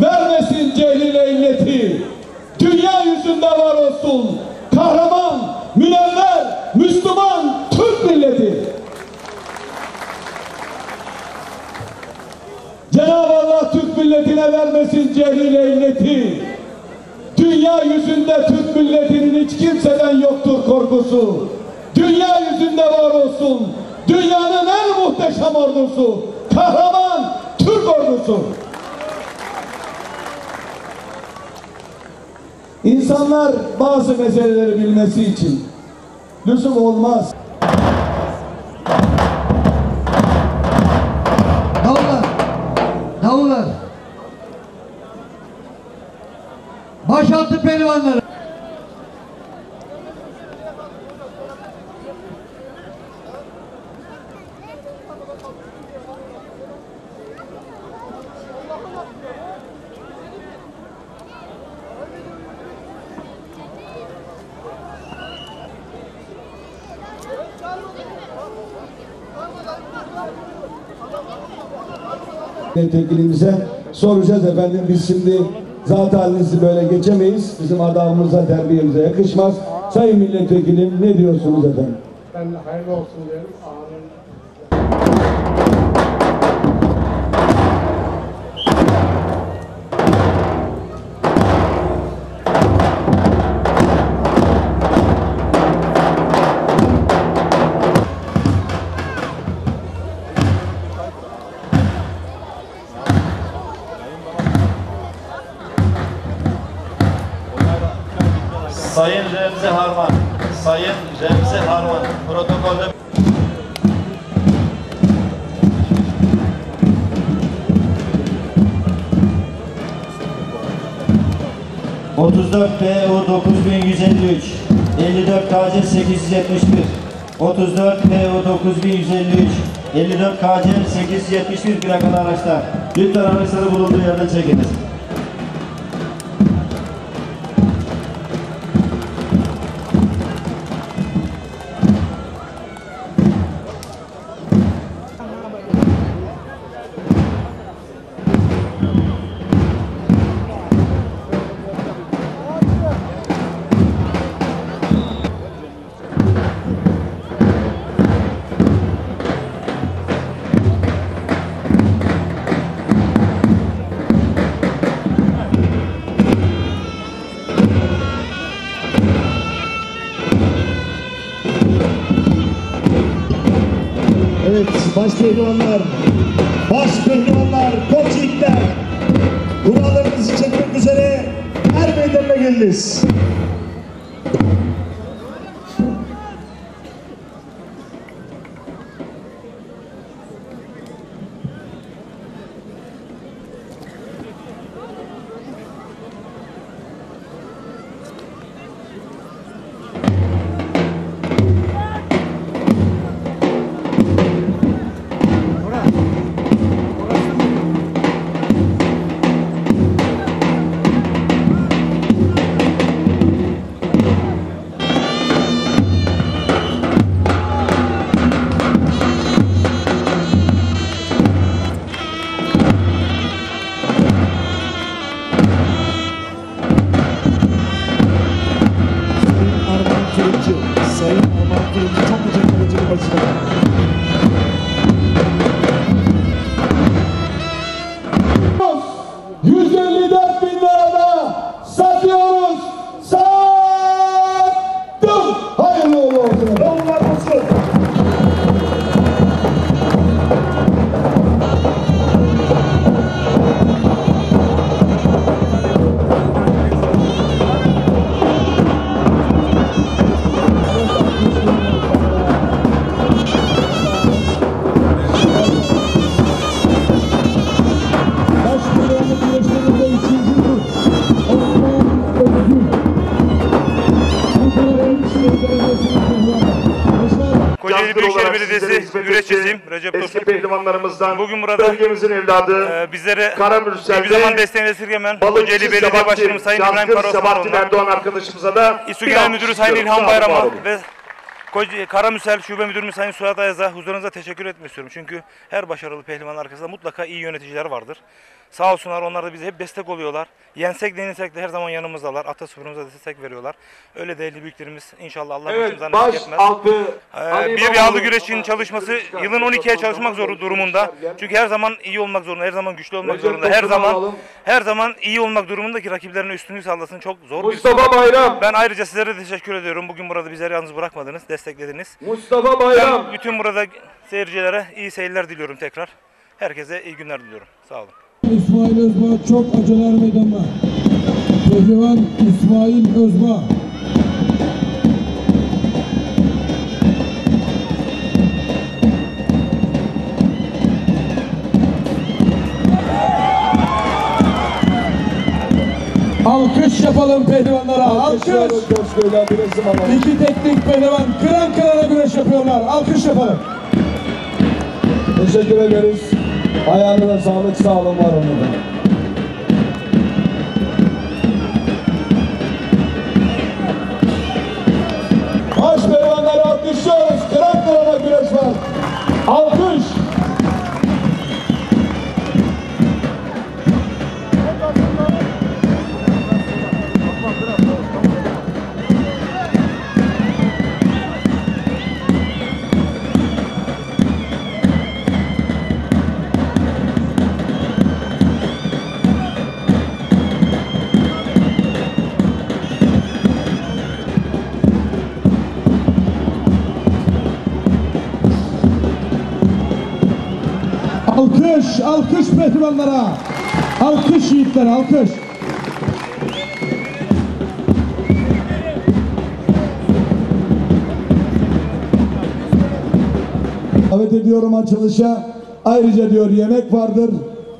vermesin cehil illeti. Dünya yüzünde var olsun kahraman, münevver, Müslüman Türk milleti. Cenab-ı Allah Türk milletine vermesin cehil illeti. Dünya yüzünde Türk milletinin hiç kimseden yoktur korkusu. Dünya yüzünde var olsun. Dünyanın en muhteşem ordusu. Kahraman Türk ordusu. İnsanlar bazı meseleleri bilmesi için lüzum olmaz. Davullar. Davullar. Başaltı pehlivanları. Milletvekilimize soracağız efendim. Biz şimdi zat halinizi böyle geçemeyiz. Bizim adamımıza, terbiyemize yakışmaz. Sayın milletvekilim ne diyorsunuz efendim? Ben hayırlı olsun diyorum. Amin. Sayın Remzi Harman, protokolde 34 PU 9153 54 KC 871 34 PU 9153 54 KC 871 plakalı araçlar lütfen araçları bulunduğu yerden çekiniz. Evet, baş pehlivanlar, baş pehlivanlar, koç yiğitler, kurallarınızı çekmek üzere her meydanına geliniz. Turuncu, Sayın Armağan Turuncu çok teşekkür ederim başkanım. Etti. Recep Eski Tosun. pehlivanlarımızdan Bugün burada, bölgemizin evladı Ee, bizlere Karamürsel'de hiçbir zaman desteğini esirgemen Kocaeli Belediye Sebahattin, Başkanımız Sayın İbrahim Karaosmanoğlu'na, Erdoğan arkadaşımıza da İSU bir Genel Müdürü Sayın. İlhan Bayram'a ve Karamüsel Şube Müdürümüz Sayın Suat Ayaz'a huzurunuzda teşekkür etmek istiyorum. Çünkü her başarılı pehlivanın arkasında mutlaka iyi yöneticiler vardır. Sağ olsunlar onlar da bize hep destek oluyorlar. Yensek denilsek de her zaman yanımızdalar. Atasporumuza destek veriyorlar. Öyle değerli büyüklerimiz inşallah Allah Evet, başımızdan baş etmez. altı. Ee, bir yağlı güreşçinin çalışması yılın 12'ye çalışmak zor durumunda. Çünkü her zaman iyi olmak zorunda, her zaman güçlü olmak Recep zorunda. Her zaman alalım. her zaman iyi olmak durumunda ki rakiplerine üstünlük sağlasın. Çok zor bir Mustafa Bayram. Ben ayrıca sizlere teşekkür ediyorum. Bugün burada bizleri yalnız bırakmadınız, desteklediniz. Mustafa Bayram. Ben bütün burada seyircilere iyi seyirler diliyorum tekrar. Herkese iyi günler diliyorum. Sağ olun. İsmail Özbağ çok acılar meydanda. Pehlivan İsmail Özbağ. Alkış yapalım pehlivanlara. Alkış. İki teknik pehlivan kıran kırana güreş yapıyorlar. Alkış yapalım. Teşekkür ederiz. Ayağınıza sağlık, sağ olun, var olun. Alkış, alkış pehlivanlara. Alkış yiğitler, alkış. Davet ediyorum açılışa. Ayrıca diyor yemek vardır.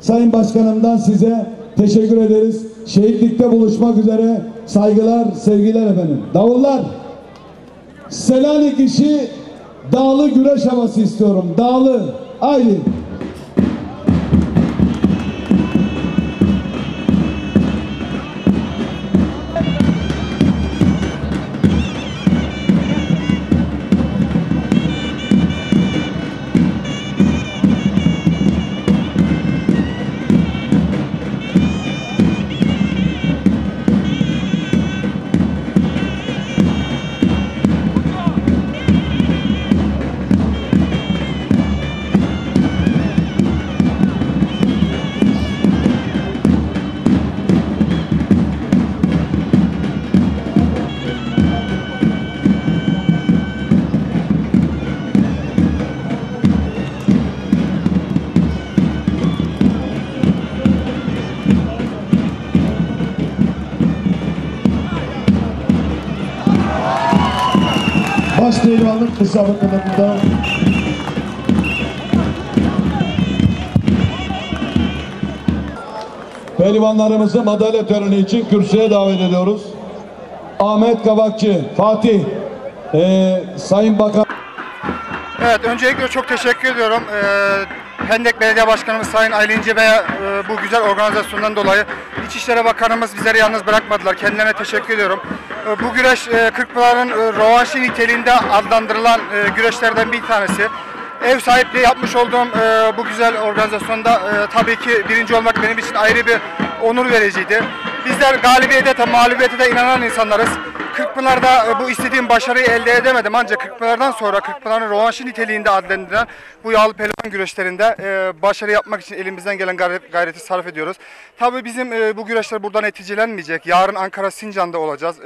Sayın Başkanımdan size teşekkür ederiz. Şehitlikte buluşmak üzere saygılar, sevgiler efendim. Davullar. Selanik işi dağlı güreş havası istiyorum. Dağlı. Haydi. Baş pehlivanlık müsabakalarında Pehlivanlarımızı madalya töreni için kürsüye davet ediyoruz. Ahmet Kabakçı, Fatih, eee, Sayın Bakan Evet, öncelikle çok teşekkür ediyorum. Ee, Hendek Belediye Başkanımız Sayın Aylin Bey'e e, bu güzel organizasyondan dolayı İçişleri Bakanımız bizleri yalnız bırakmadılar. Kendilerine teşekkür ediyorum. Ee, bu güreş e, Kırkpınar'ın e, rövanşı niteliğinde adlandırılan e, güreşlerden bir tanesi. Ev sahipliği yapmış olduğum e, bu güzel organizasyonda e, tabii ki birinci olmak benim için ayrı bir onur vericiydi. Bizler galibiyete de mağlubiyete de inanan insanlarız. Kırkpınar'da e, bu istediğim başarıyı elde edemedim ancak Kırkpınar'dan sonra Kırkpınar'ın rövanşı niteliğinde adlandırılan bu yağlı pehlivan güreşlerinde e, başarı yapmak için elimizden gelen gayret- gayreti sarf ediyoruz. Tabii bizim e, bu güreşler buradan neticelenmeyecek. Yarın Ankara Sincan'da olacağız.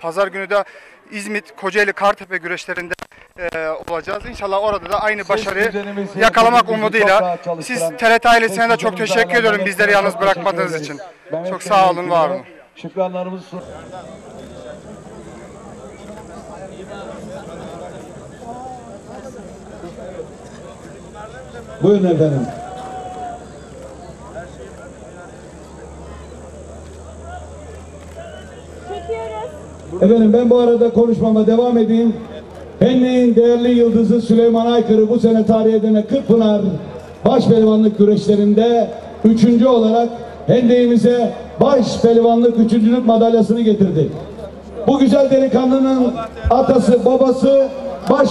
Pazar günü de İzmit, Kocaeli, Kartepe güreşlerinde e, olacağız. İnşallah orada da aynı başarıyı yakalamak umuduyla. Siz TRT ailesine de çok teşekkür ediyorum bizleri yalnız bırakmadığınız için. Çok sağ olun, var olun. Şükranlarımızı sun- Buyurun efendim. Efendim ben bu arada konuşmama devam edeyim. Hendek'in değerli yıldızı Süleyman Aykırı bu sene tarih edene Kırkpınar baş pehlivanlık güreşlerinde üçüncü olarak Hendek'imize baş pehlivanlık üçüncülük madalyasını getirdi. Bu güzel delikanlının atası babası baş